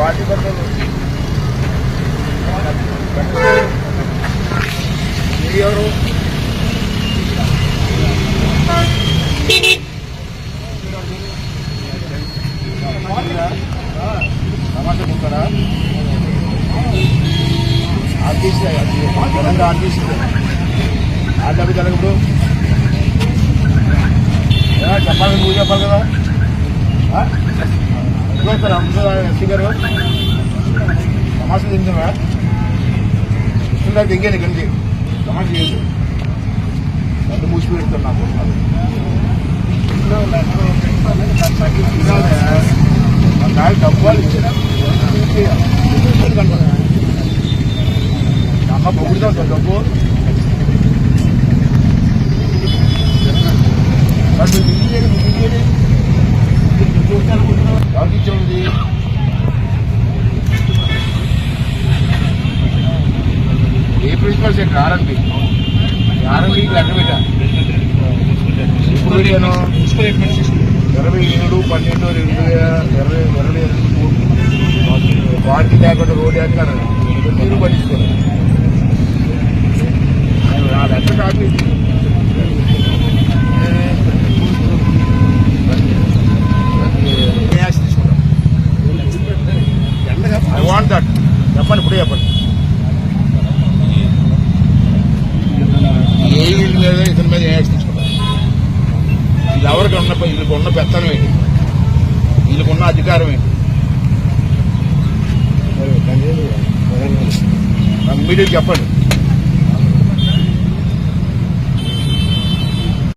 Party బట్టలు ఎవరు సమస్య ఉంటారా ఆర్టీసీ తెలంగాణ ఆర్టీసీ ఆర్టీసీ కలగదు చెప్పాలి నువ్వు చెప్పాలి కదా చూస్తారా ఎస్సీ గారు సమస్య తింటున్నా ఇస్తుందా దిగాను ఇక్కడి నుంచి సమస్య చేయదు రెండు మూసి పెడుతున్నా నాకు డబ్బాలు ఇచ్చిన అమ్మ పొగుడుతా డబ్బు ఏ principal sector RNB RNB letter పెట్టా. ఇప్పుడు పెట్టాను ఇరవై ఏడు పన్నెండు రెండు ఇరవై ఇరవై ఎనిమిది పార్టీ లేకుండా రోడ్ వేస్తారు మీరు పట్టించుకోరు నా letter copy. I want that చెప్పండి ఇప్పుడే చెప్పండి. మీద ఇతని మీద యాక్షన్ తీసుకుంటారు వీళ్ళు ఎవరికి ఉన్న వీళ్ళకి ఉన్న పెత్తనం ఏంటి? వీళ్ళకున్న అధికారం ఏంటి? ఇమీడియట్ చెప్పండి.